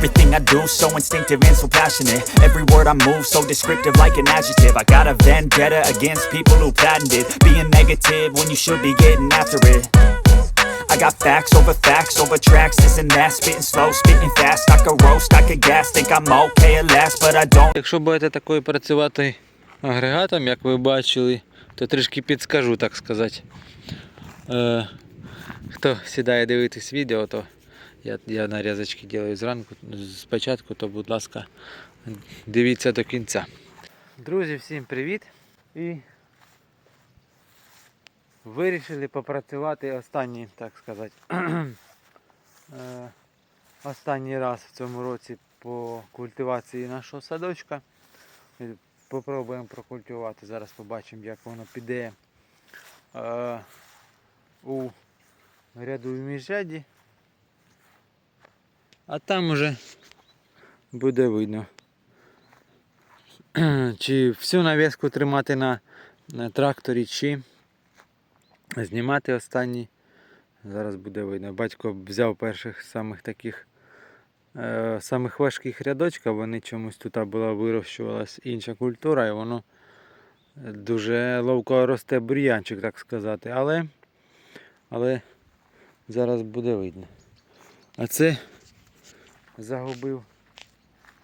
Everything I do so instinctive and so passionate Every word I move so descriptive like an adjective I got a vendetta against people who patented Being negative when you should be getting after it I got facts over facts over tracks, this and that Spitting slow, spitting fast, I could roast, I could gas Think I'm okay at last, but I don't Якщо будете такою працювати агрегатом, як ви бачили, то трішки підскажу, так сказати. Е, хто сідає дивитись відео, то я, я нарізочки ділаю зранку, спочатку, то будь ласка, дивіться до кінця. Друзі, всім привіт! І вирішили попрацювати останній, так сказати, е, останній раз в цьому році по культивації нашого садочка. Е, Попробуємо прокультивувати. Зараз побачимо, як воно піде е, у ряду в міжряді. А там уже буде видно. Чи всю нав'язку тримати на, на тракторі, чи знімати останній. Зараз буде видно. Батько взяв перших самих таких е, самих важких рядочків, вони чомусь тут була вирощувалась інша культура, і воно дуже ловко росте бур'янчик, так сказати. Але, але зараз буде видно. А це загубив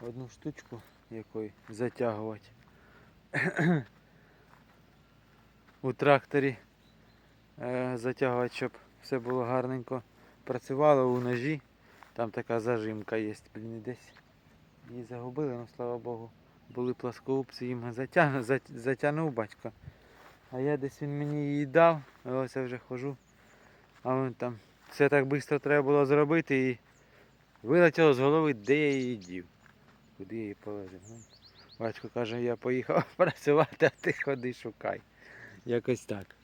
одну штучку, якою затягувати. У тракторі е, затягувати, щоб все було гарненько працювало у ножі. Там така зажимка є, блін, десь її загубили, ну слава Богу. Були пласкоупці, їм затягнув, затягнув батько. А я десь він мені її дав, ось я вже хожу. А він там все так швидко треба було зробити і вилетіло з голови, де я її дів. Куди я її положив. Ну, Батько каже, я поїхав працювати, а ти ходи шукай. Якось так.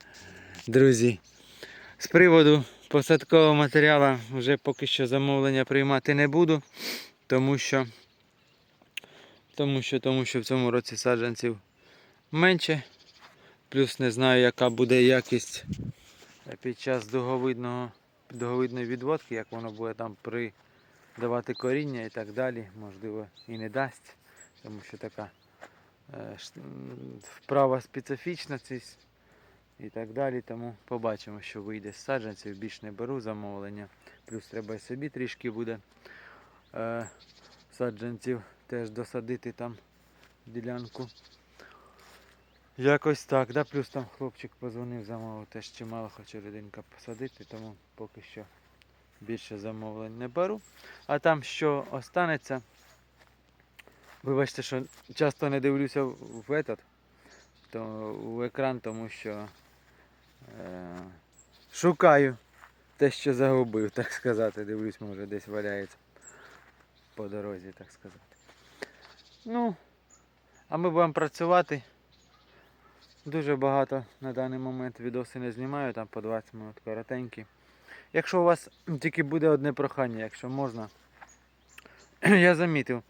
Друзі, з приводу посадкового матеріалу вже поки що замовлення приймати не буду, тому що, тому що, тому що в цьому році саджанців менше. Плюс не знаю, яка буде якість під час дуговидного, дуговидної відводки, як воно буде там при давати коріння і так далі. Можливо, і не дасть, тому що така е, вправа специфічна і так далі. Тому побачимо, що вийде з саджанців. Більш не беру замовлення. Плюс треба і собі трішки буде е, саджанців теж досадити там ділянку. Якось так, да? Плюс там хлопчик позвонив, замовив теж чимало хоче людинка посадити, тому поки що більше замовлень не беру. А там що останеться, вибачте, що часто не дивлюся в этот, то, в екран, тому що е, шукаю те, що загубив, так сказати. Дивлюсь, може десь валяється по дорозі, так сказати. Ну, а ми будемо працювати. Дуже багато на даний момент відоси не знімаю, там по 20 минут коротенькі. Якщо у вас тільки буде одне прохання, якщо можна, я замітив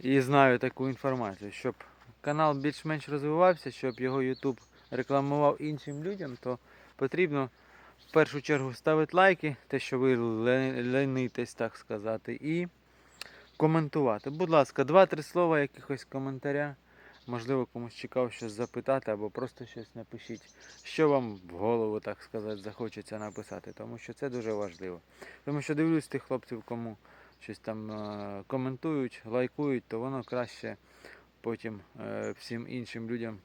і знаю таку інформацію, щоб канал більш-менш розвивався, щоб його YouTube рекламував іншим людям, то потрібно в першу чергу ставити лайки, те, що ви ле- ленитесь, так сказати, і коментувати. Будь ласка, два-три слова якихось коментаря. Можливо, комусь цікаво щось запитати або просто щось напишіть, що вам в голову, так сказати, захочеться написати, тому що це дуже важливо. Тому що дивлюсь тих хлопців, кому щось там е, коментують, лайкують, то воно краще потім е, всім іншим людям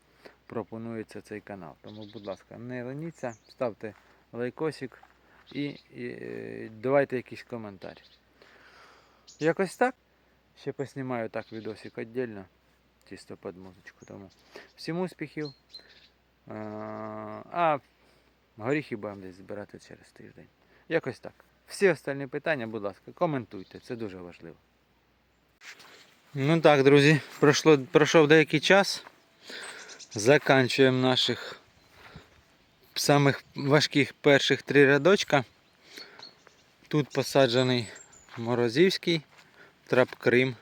пропонується цей канал. Тому, будь ласка, не леніться, ставте лайкосик і, і е, давайте якийсь коментар. Якось так. Ще поснімаю так відосик віддільно чисто під музичку. Тому всім успіхів. Е, А горіхи будемо десь збирати через тиждень. Якось так. Всі остальні питання, будь ласка, коментуйте, це дуже важливо. Ну так, друзі, пройшло, пройшов деякий час. Заканчуємо наших самих важких перших три рядочка. Тут посаджений Морозівський, трап Крим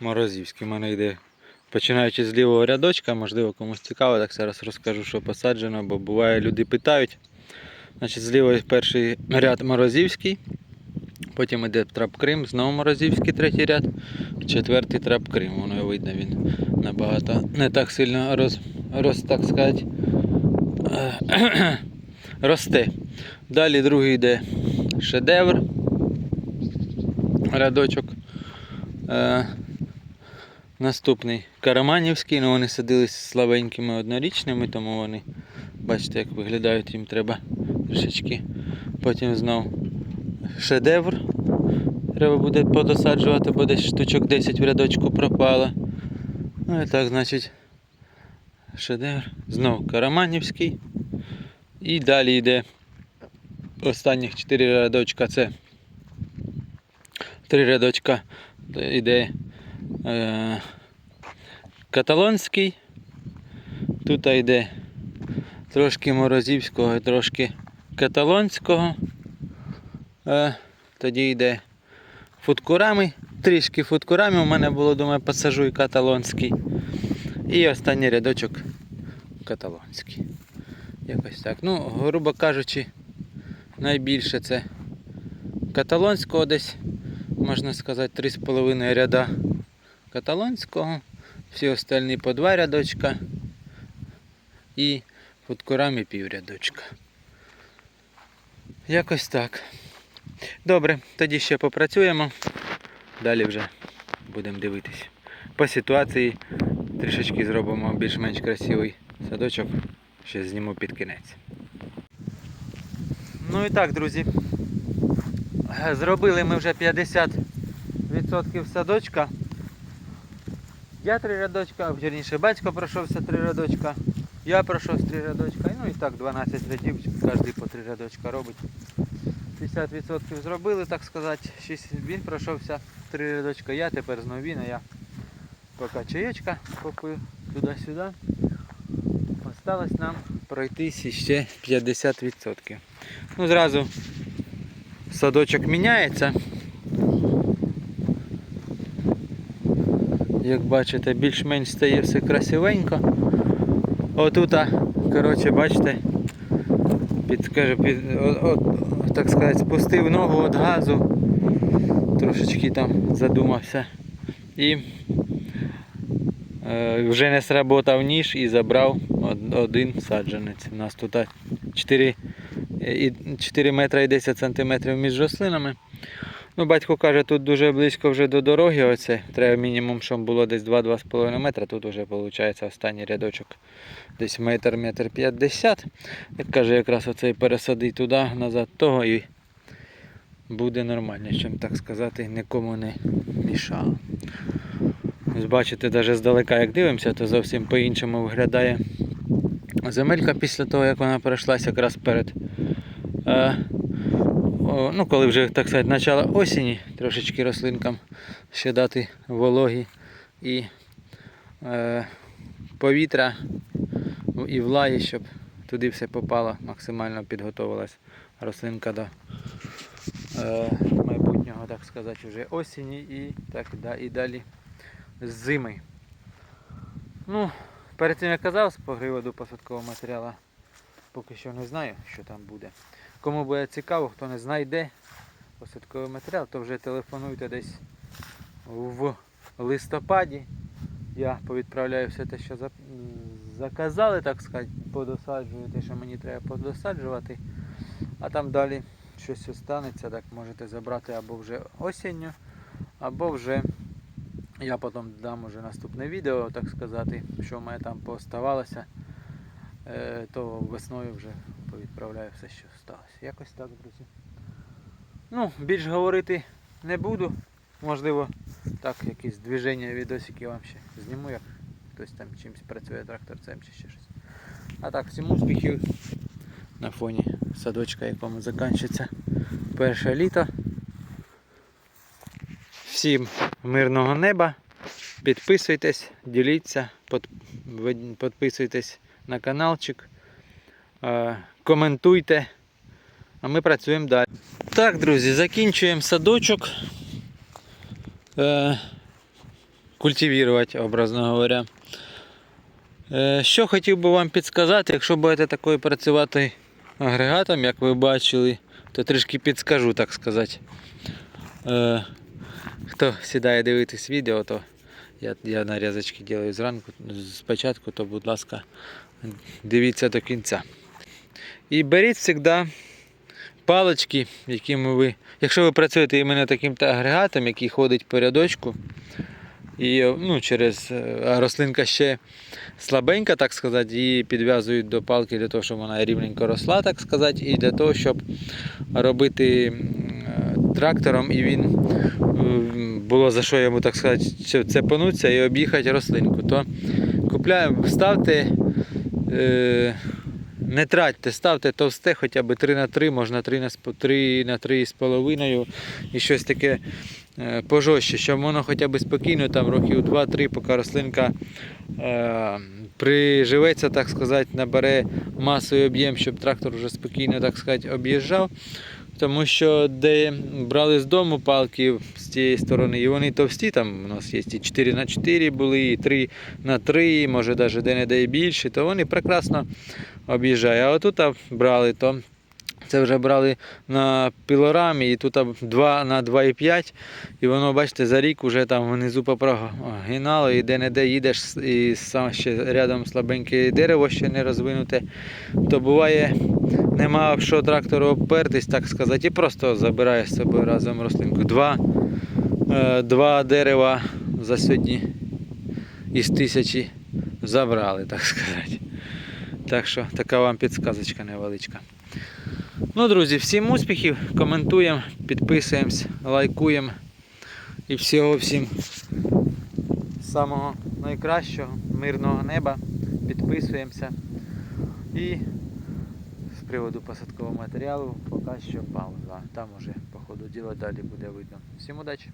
Морозівський. У мене йде починаючи з лівого рядочка, можливо комусь цікаво, так зараз розкажу, що посаджено, бо буває люди питають. Значить, з лівої перший ряд Морозівський, потім йде трап Крим, знову Морозівський третій ряд, четвертий трап Крим. Воно видно, він набагато не так сильно роз, роз так сказати, росте. Далі другий йде шедевр, рядочок. Наступний Караманівський, ну вони садились слабенькими однорічними, тому вони, бачите, як виглядають, їм треба трішечки. Потім знов шедевр. Треба буде подосаджувати, бо десь штучок 10 в рядочку пропало. Ну і так, значить, шедевр. Знов Караманівський. І далі йде останніх 4 рядочка. Це три рядочка йде е, каталонський. Тут йде трошки морозівського і трошки каталонського. Е, тоді йде футкурами. Трішки футкурами. У мене було, думаю, посажу і каталонський. І останній рядочок каталонський. Якось так. Ну, грубо кажучи, найбільше це каталонського десь, можна сказати, 3,5 ряда каталонського. Всі остальні по два рядочка. І футкурами пів рядочка. Якось так. Добре, тоді ще попрацюємо. Далі вже будемо дивитись. По ситуації трішечки зробимо більш-менш красивий садочок. Ще зніму під кінець. Ну і так, друзі. Е, Зробили ми вже 50% садочка. Я три рядочка, вірніше батько пройшовся три рядочка. Я пройшов три рядочка. Ну і так 12 рядів, кожен по три рядочка робить. 50% зробили, так сказати. Шість- Він пройшовся три рядочка. Я тепер знову він, а я поки чаєчка попив туди-сюди. Осталось нам пройтись ще 50%. Ну, зразу садочок міняється. Як бачите, більш-менш стає все красивенько. Отута, коротше, бачите, під, скажу, під, о, о, так сказати, спустив ногу від газу, трошечки там задумався. І е, вже не сработав ніж і забрав один саджанець. У нас тут 4, 4 метри і 10 сантиметрів між рослинами. Ну, батько каже, тут дуже близько вже до дороги. Оце. Треба мінімум, щоб було десь 2-2,5 метра. Тут вже виходить останній рядочок десь метр, метр 50. Як каже, якраз оцей пересадить туди, назад того і буде нормально, чим так сказати, нікому не мішало. Ось бачите, навіть здалека, як дивимося, то зовсім по-іншому виглядає земелька після того, як вона пройшлася якраз перед. Е, ну, коли вже, так сказати, почало осені, трошечки рослинкам ще дати вологі і е, повітря і влаги, щоб туди все попало, максимально підготувалась рослинка до е, майбутнього, так сказати, вже осені і так да, і далі зими. Ну, перед цим я казав з приводу посадкового матеріалу, поки що не знаю, що там буде. Кому буде цікаво, хто не знайде посадковий матеріал, то вже телефонуйте десь в листопаді. Я повідправляю все те, що заказали, так сказати, подосаджую те, що мені треба подосаджувати. А там далі щось останеться, так можете забрати або вже осінню, або вже я потім дам уже наступне відео, так сказати, що в мене там пооставалося. Е, то весною вже повідправляю все, що сталося. Якось так, друзі. Ну, більш говорити не буду. Можливо, так, якісь движення, відосики вам ще зніму, як хтось там чимось працює тракторцем чи ще щось. А так, всім успіхів на фоні садочка, якому закінчиться перше літо. Всім мирного неба, Підписуйтесь, діліться, підписуйтесь на каналчик, коментуйте. А ми працюємо далі. Так, друзі, закінчуємо садочок. Е, культивувати, образно говоря. Е, що хотів би вам підсказати, якщо будете такою працювати агрегатом, як ви бачили, то трішки підскажу, так сказати. Е, хто сідає дивитись відео, то я, я нарізочки роблю зранку, спочатку, то будь ласка, дивіться до кінця. І беріть завжди палички, якими ви. Якщо ви працюєте іменно таким та агрегатом, який ходить по рядочку, і ну, через е, а рослинка ще слабенька, так сказати, її підв'язують до палки для того, щоб вона рівненько росла, так сказати, і для того, щоб робити е, трактором, і він було за що йому, так сказати, цепануться і об'їхати рослинку. То купляємо, ставте. Е, не тратьте, ставте товсте хоча б 3 на 3, можна 3 на, сп- 3 на 3 з половиною і щось таке е, пожорстче, щоб воно хоча б спокійно там років 2-3, поки рослинка е, приживеться, так сказати, набере масу і об'єм, щоб трактор вже спокійно так сказати, об'їжджав. Тому що де брали з дому палки з цієї сторони, і вони товсті, там у нас є і 4 на 4 були, і 3 на 3, може навіть де-не-де і більше, то вони прекрасно об'їжджають. А отут брали, то це вже брали на пілорамі, і тут 2 на 2,5, і воно, бачите, за рік вже там внизу попрогинало, і де-не-де їдеш, і сам ще рядом слабеньке дерево ще не розвинуте, то буває нема що трактору обпертись, так сказати, і просто забираєш з собою разом рослинку. Два, е, два дерева за сьогодні із тисячі забрали, так сказати. Так що така вам підсказочка невеличка. Ну, друзі, всім успіхів, коментуємо, підписуємось, лайкуємо. І всього всім самого найкращого, мирного неба. Підписуємося. І приводу посадкового матеріалу поки що пауза. Там уже по ходу діла далі буде видно. Всім удачі!